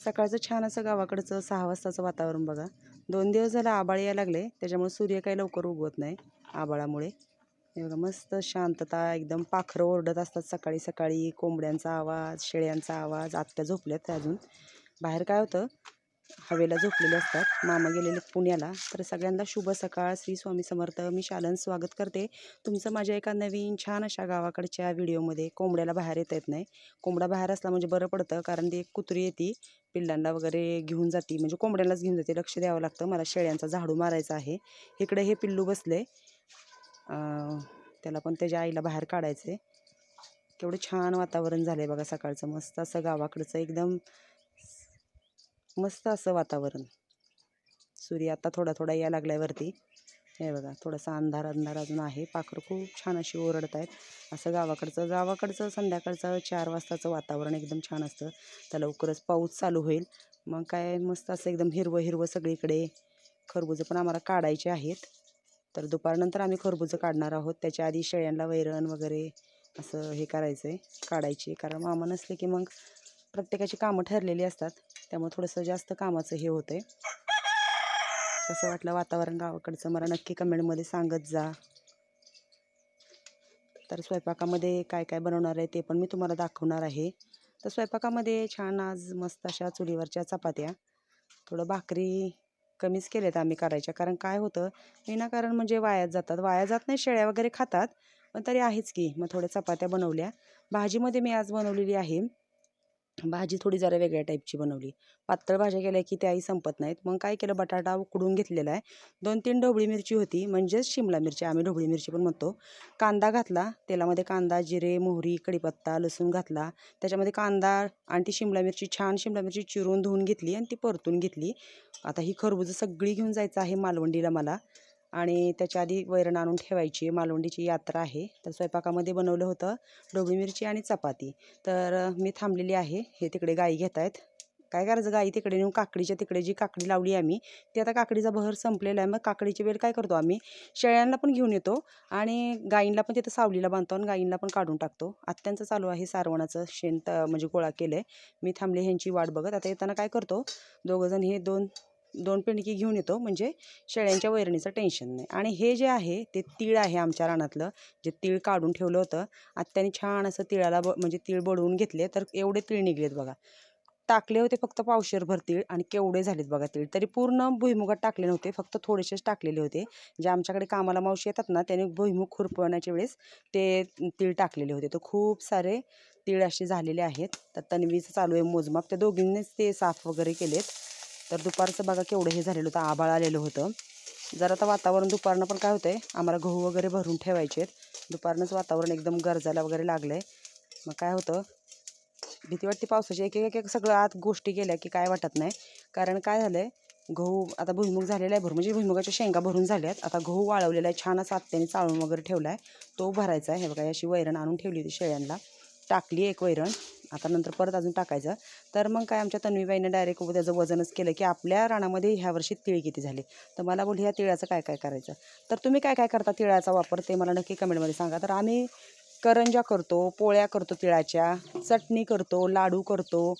सकाळचं छान असं गावाकडचं सहा वाजताचं वातावरण बघा. दोन दिवस झालं आबाळ यायला लागले त्याच्यामुळे सूर्य काही लवकर उगवत नाही आबाळामुळे. बघा मस्त शांतता एकदम पाखरं ओरडत असतात सकाळी सकाळी कोंबड्यांचा आवाज शेळ्यांचा आवाज आत्या झोपल्यात अजून. बाहेर काय होतं हवेला झोपलेले असतात. मामा गेलेले पुण्याला. तर सगळ्यांना शुभ सकाळ. श्री स्वामी समर्थ. मी शालन स्वागत करते. तुमचं माझ्या एका नवीन छान अशा गावाकडच्या व्हिडिओमध्ये. कोंबड्याला बाहेर येता येत नाही. कोंबडा बाहेर असला म्हणजे बरं पडतं. कारण ती एक कुत्री येते पिल्लांना वगैरे घेऊन जाते. म्हणजे कोंबड्यालाच घेऊन जाते. लक्ष द्यावं लागतं. मला शेळ्यांचा झाडू मारायचा आहे. इकडे हे पिल्लू बसले. त्याला पण त्याच्या आईला बाहेर काढायचं आहे केवढं छान वातावरण झालं आहे बघा सकाळचं. मस्त असं गावाकडचं एकदम मस्त असं वातावरण. सूर्य आता थोडा थोडा यायला लागल्यावरती हे बघा थोडासा अंधार अंधार अजून आहे. पाखरं खूप छान अशी ओरडत आहेत. असं गावाकडचं गावाकडचं संध्याकाळचं चार वाजताचं वातावरण एकदम छान असतं. तर लवकरच पाऊस चालू होईल. मग काय मस्त असं एकदम हिरवं हिरवं सगळीकडे खरबुजं पण आम्हाला काढायचे आहेत. तर दुपारनंतर आम्ही खरबुजं काढणार आहोत. त्याच्या आधी शेळ्यांना वैरण वगैरे असं हे करायचं आहे काढायची. कारण मामा नसले की मग प्रत्येकाची कामं ठरलेली असतात. त्यामुळे थोडंसं जास्त कामाचं हे होतं आहे कसं वाटलं वातावरण गावाकडचं मला नक्की कमेंटमध्ये सांगत जा. तर स्वयंपाकामध्ये काय काय बनवणार आहे ते पण मी तुम्हाला दाखवणार आहे. तर स्वयंपाकामध्ये छान आज मस्त अशा चुलीवरच्या चपात्या. थोडं भाकरी कमीच केल्यात आम्ही करायच्या. कारण काय होतं विनाकारण म्हणजे वायात जातात. वाया जात नाही शेळ्या वगैरे खातात. पण तरी आहेच की मग थोड्या चपात्या बनवल्या. भाजीमध्ये मी आज बनवलेली आहे भाजी थोडी जरा वेगळ्या टाईपची बनवली. पातळ भाज्या केल्या की त्याही संपत नाहीत. मग काय केलं? बटाटा उकडून घेतलेला आहे. दोन तीन ढोबळी मिरची होती म्हणजेच शिमला मिरची. आम्ही ढोबळी मिरची पण म्हणतो. कांदा घातला. तेलामध्ये कांदा जिरे मोहरी कढीपत्ता लसूण घातला. त्याच्यामध्ये कांदा आणि ती शिमला मिरची छान शिमला मिरची चिरून धुवून घेतली आणि ती परतून घेतली. आता ही खरबुजं सगळी घेऊन जायचं आहे मालवंडीला मला. आणि त्याच्या आधी वैरण आणून ठेवायची. मालवंडीची यात्रा आहे. तर स्वयंपाकामध्ये बनवलं होतं ढोबळी मिरची आणि चपाती. तर मी थांबलेली आहे. हे तिकडे गाई घेत आहेत. काय करायचं? गाई तिकडे नेऊन काकडीच्या तिकडे जी काकडी लावली आम्ही ती आता काकडीचा बहर संपलेला आहे. मग काकडीची वेळ काय करतो आम्ही? शेळ्यांना पण घेऊन येतो आणि गाईंना पण तिथं सावलीला बांधतो आणि गाईंना पण काढून टाकतो. आत्यांचं चालू आहे. सारवणाचं शेण त म्हणजे गोळा केलं आहे मी थांबले ह्यांची वाट बघत. आता येताना काय करतो? दोघंजण हे दोन दोन पिंडकी घेऊन येतो. म्हणजे शेळ्यांच्या वैरणीचं टेन्शन नाही. आणि हे जे आहे ते तीळ आहे आमच्या रानातलं. जे तीळ काढून ठेवलं होतं. आत्याने छान असं तिळाला ब म्हणजे तीळ बडवून घेतले. तर एवढे तीळ निघलेत बघा. टाकले होते फक्त पावशेरभर तीळ आणि केवढे झालेत बघा तीळ. तरी पूर्ण भुईमुगात टाकले नव्हते. फक्त थोडेसेच टाकलेले होते. जे आमच्याकडे कामाला मावशी येतात ना त्याने भुईमुग खुरपवण्याच्या वेळेस ते तीळ टाकलेले होते. तर खूप सारे तीळ असे झालेले आहेत. तर तन्वीचं चालू आहे मोजमाप. त्या दोघींनीच ते साफ वगैरे केलेत. तर दुपारचं बघा केवढं हे झालेलं होतं आबाळ आलेलं होतं. जर आता वातावरण दुपारनं पण काय होतं आहे आम्हाला गहू वगैरे भरून ठेवायचे आहेत. दुपारनंच वातावरण एकदम गरजायला वगैरे लागलं आहे मग काय होतं भीती वाटते पावसाची. एक एक एक सगळं आत गोष्टी केल्या की काय वाटत नाही. कारण काय झालं आहे गहू आता भुईमुग झालेला आहे भरून म्हणजे भुईमुगाच्या शेंगा भरून झाल्या आहेत आता गहू वाळवलेला आहे छान असा आत्याने चाळून वगैरे ठेवला आहे तो भरायचा आहे. हे बघा अशी वैरण आणून ठेवली होती शेळ्यांना. टाकली एक वैरण. आता नंतर परत अजून टाकायचं. तर मग काय आमच्या तन्वीबाईनं डायरेक्ट त्याचं वजनच केलं की आपल्या रानामध्ये ह्या वर्षी तिळ किती झाले? तर मला बोल ह्या तिळाचं काय काय करायचं? तर तुम्ही काय काय करता तिळाचा वापर ते मला नक्की कमेंटमध्ये सांगा. तर आम्ही करंजा करतो पोळ्या करतो तिळाच्या चटणी करतो लाडू करतो.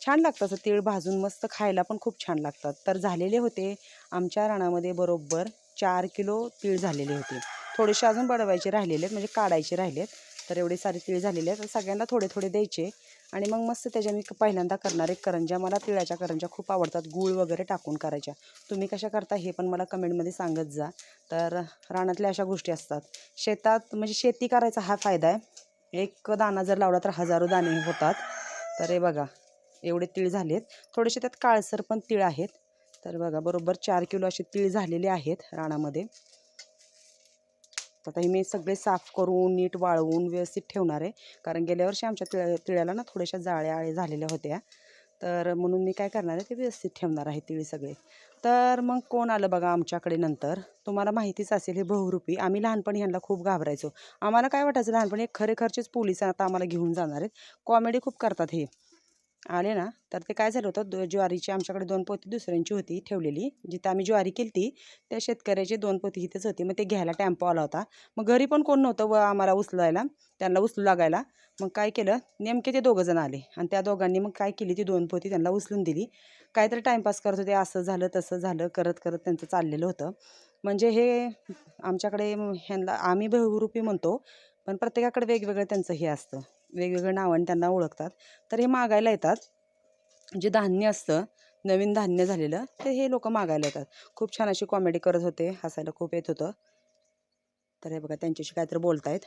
छान लागतं असं तीळ भाजून मस्त खायला पण खूप छान लागतात. तर झालेले होते आमच्या रानामध्ये बरोबर चार किलो तीळ झालेले होते. थोडेसे अजून बडवायचे राहिलेले आहेत म्हणजे काढायचे राहिलेत. तर एवढे सारे तीळ झालेले आहेत. तर सगळ्यांना थोडे थोडे द्यायचे. आणि मग मस्त त्याच्या मी पहिल्यांदा करणार एक करंज्या मला तिळाच्या करंज्या खूप आवडतात. गूळ वगैरे टाकून करायच्या. तुम्ही कशा करता हे पण मला कमेंटमध्ये सांगत जा. तर रानातल्या अशा गोष्टी असतात. शेतात म्हणजे शेती करायचा हा फायदा आहे. एक दाणा जर लावला तर हजारो दाणे होतात. तर हे बघा एवढे तीळ झालेत. थोडेसे त्यात काळसर पण तीळ आहेत. तर बघा बरोबर चार किलो असे तीळ झालेले आहेत रानामध्ये. आता हे मी सगळे साफ करून नीट वाळवून व्यवस्थित ठेवणार आहे. कारण गेल्या वर्षी आमच्या तिळ तिळ्याला ना थोड्याशा जाळ्या आळे झालेल्या होत्या. तर म्हणून मी काय करणार आहे ते व्यवस्थित ठेवणार आहे तिळी सगळे. तर मग कोण आलं बघा आमच्याकडे नंतर? तुम्हाला माहितीच असेल हे बहुरूपी. आम्ही लहानपणी ह्यांना खूप घाबरायचो. आम्हाला काय वाटायचं लहानपणी खरेखरचेच पोलीस आता आम्हाला घेऊन जाणार आहेत. कॉमेडी खूप करतात हे. आले ना तर ते काय झालं होतं दो ज्वारीची आमच्याकडे दोन पोती दुसऱ्यांची होती ठेवलेली जिथं आम्ही ज्वारी केली ती त्या शेतकऱ्याची दोन पोती इथेच होती मग ते घ्यायला टॅम्पो आला होता. मग घरी पण कोण नव्हतं व आम्हाला उचलायला त्यांना उचलू लागायला. मग काय केलं नेमके ते दोघं जण आले आणि त्या दोघांनी मग काय केली ती दोन पोती त्यांना उचलून दिली. काहीतरी टाईमपास करत होते असं झालं तसं झालं करत करत त्यांचं चाललेलं होतं. म्हणजे हे आमच्याकडे ह्यांना आम्ही बहुरूपी म्हणतो पण प्रत्येकाकडे वेगवेगळं त्यांचं हे असतं. वेगवेगळ्या नावाने त्यांना ओळखतात. तर हे मागायला येतात. जे धान्य असतं नवीन धान्य झालेलं ते हे लोक मागायला येतात. खूप छान अशी कॉमेडी करत होते हसायला खूप येत होतं. तर हे बघा त्यांच्याशी काहीतरी बोलतायत.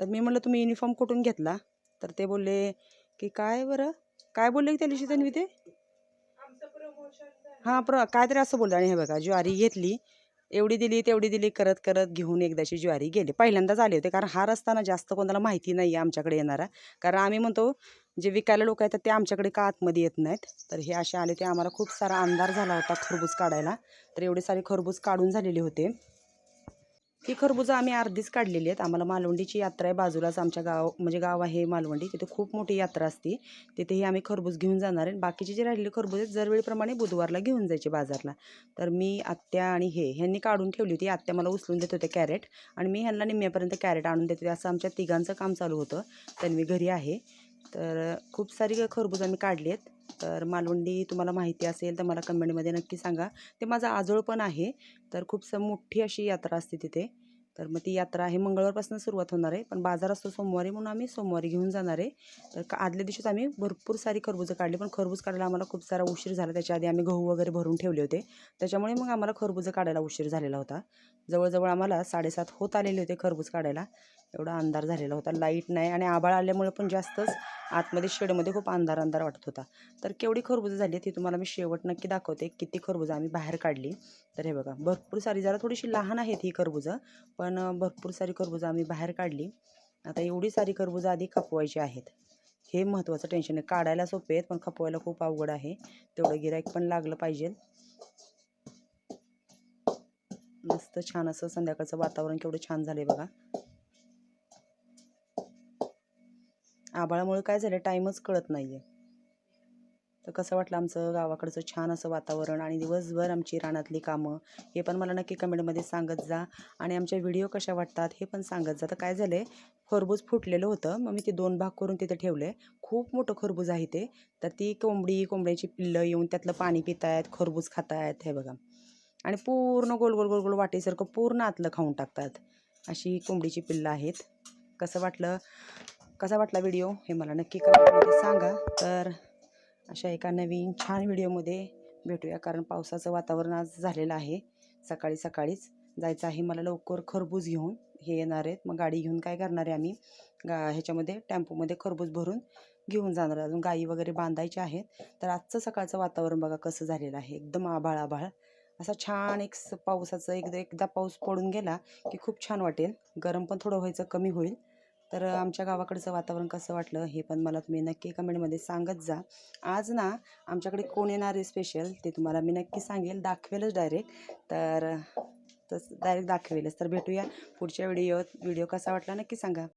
तर मी म्हणलं तुम्ही युनिफॉर्म कुठून घेतला? तर ते बोलले की काय बरं? काय बोलले त्या दिवशी त्यांनी ते? हां प्र काहीतरी असं बोललं. आणि हे बघा ज्वारी घेतली एवढी दिली तेवढी दिली करत करत घेऊन एकदाची ज्वारी गेली. पहिल्यांदाच आले होते कारण हा रस्ता ना जास्त कोणाला माहिती नाही आहे आमच्याकडे येणारा. कारण आम्ही म्हणतो जे विकायला लोक येतात ते आमच्याकडे का आतमध्ये येत नाहीत? तर हे असे आले ते आम्हाला खूप सारा अंधार झाला होता खरबूज काढायला. तर एवढे सारे खरबूज काढून झालेले होते. ही खरबुजं आम्ही अर्धीच काढलेली आहेत. आम्हाला मालवंडीची यात्रा आहे. बाजूलाच आमच्या गाव म्हणजे गाव आहे मालवंडी तिथे खूप मोठी यात्रा असते. तिथेही आम्ही खरबूज घेऊन जाणार आहे. बाकीचे जे राहिलेले खरबूज आहेत दरवेळीप्रमाणे बुधवारला घेऊन जायचे बाजारला. तर मी आत्या आणि हे ह्यांनी काढून ठेवली होती. आत्या मला उचलून देत होते कॅरेट. आणि मी ह्यांना निम्म्यापर्यंत कॅरेट आणून देत. होते असं आमच्या तिघांचं काम चालू होतं. तर मी घरी आहे. तर खूप सारी खरबूज आम्ही काढली आहेत. तर मालवंडी तुम्हाला माहिती असेल तर मला कमेंटमध्ये नक्की सांगा. ते माझं आजोळ पण आहे तर खूप स मोठी अशी यात्रा असते तिथे. तर मग ती यात्रा आहे मंगळवारपासून सुरुवात होणार आहे. पण बाजार असतो सोमवारी म्हणून आम्ही सोमवारी घेऊन जाणार आहे. तर का आदल्या दिवशीच आम्ही भरपूर सारी खरबुजं काढली. पण खरबूज काढायला आम्हाला खूप सारा उशीर झाला. त्याच्या आधी आम्ही गहू वगैरे भरून ठेवले होते. त्याच्यामुळे मग आम्हाला खरबुजं काढायला उशीर झालेला होता. जवळजवळ आम्हाला साडेसात होत आलेले होते खरबूज काढायला. एवढा अंधार झालेला होता. लाइट नाही आणि आबाळ आल्यामुळे पण जास्तच आतमध्ये शेडमध्ये खूप अंधार अंधार वाटत होता. तर केवढी खरबुजं झाली ती तुम्हाला मी शेवट नक्की दाखवते. किती खरबुजं आम्ही बाहेर काढली. तर हे बघा भरपूर सारी जरा थोडीशी लहान आहेत ही खरबुजं पण भरपूर सारी खरबुजं आम्ही बाहेर काढली. आता एवढी सारी खरबुजं आधी खपवायची आहेत. हे महत्त्वाचं टेन्शन आहे. काढायला सोपे आहेत पण खपवायला खूप अवघड आहे. तेवढं गिराईक पण लागलं पाहिजे. मस्त छान असं संध्याकाळचं वातावरण केवढं छान झालं आहे बघा. आभाळामुळे काय झालं टाईमच कळत नाही आहे तर कसं वाटलं आमचं गावाकडचं छान असं वातावरण आणि दिवसभर आमची रानातली कामं हे पण मला नक्की कमेंटमध्ये सांगत जा. आणि आमच्या व्हिडिओ कशा वाटतात हे पण सांगत जा. तर काय झालं आहे खरबूज फुटलेलं होतं. मग मी ते दोन भाग करून तिथे ठेवले. खूप मोठं खरबूज आहे ते. तर ती कोंबडी कोंबड्याची पिल्लं येऊन त्यातलं पाणी पितायत खरबूज खातायत हे बघा. आणि पूर्ण गोल गोल गोल गोल वाटेसारखं पूर्ण आतलं खाऊन टाकतात. अशी कोंबडीची पिल्लं आहेत. कसं वाटलं? कसा वाटला व्हिडिओ हे मला नक्की कमेंटमध्ये सांगा. तर अशा एका नवीन छान व्हिडिओमध्ये भेटूया कारण पावसाचं वातावरण आज झालेलं आहे. सकाळी सकाळीच जायचं आहे मला लवकर खरबूज घेऊन. हे येणार आहेत. मग गाडी घेऊन काय करणार आहे आम्ही? गा ह्याच्यामध्ये टेम्पोमध्ये खरबूज भरून घेऊन जाणार अजून गाई वगैरे बांधायच्या आहेत. तर आजचं सकाळचं वातावरण बघा कसं झालेलं आहे. एकदम आभाळ आभाळ. असा छान एक स- पावसाचं एकदा एकदा पाऊस पडून गेला की खूप छान वाटेल. गरम पण थोडं व्हायचं कमी होईल. तर आमच्या गावाकडचं वातावरण कसं वाटलं हे पण मला तुम्ही नक्की कमेंटमध्ये सांगत जा. आज ना आमच्याकडे कोण येणार आहे स्पेशल ते तुम्हाला मी नक्की सांगेल. दाखवेलच डायरेक्ट तर तस डायरेक्ट दाखवेलच. तर भेटूया पुढच्या व्हिडिओत व्हिडिओ कसा वाटला नक्की सांगा.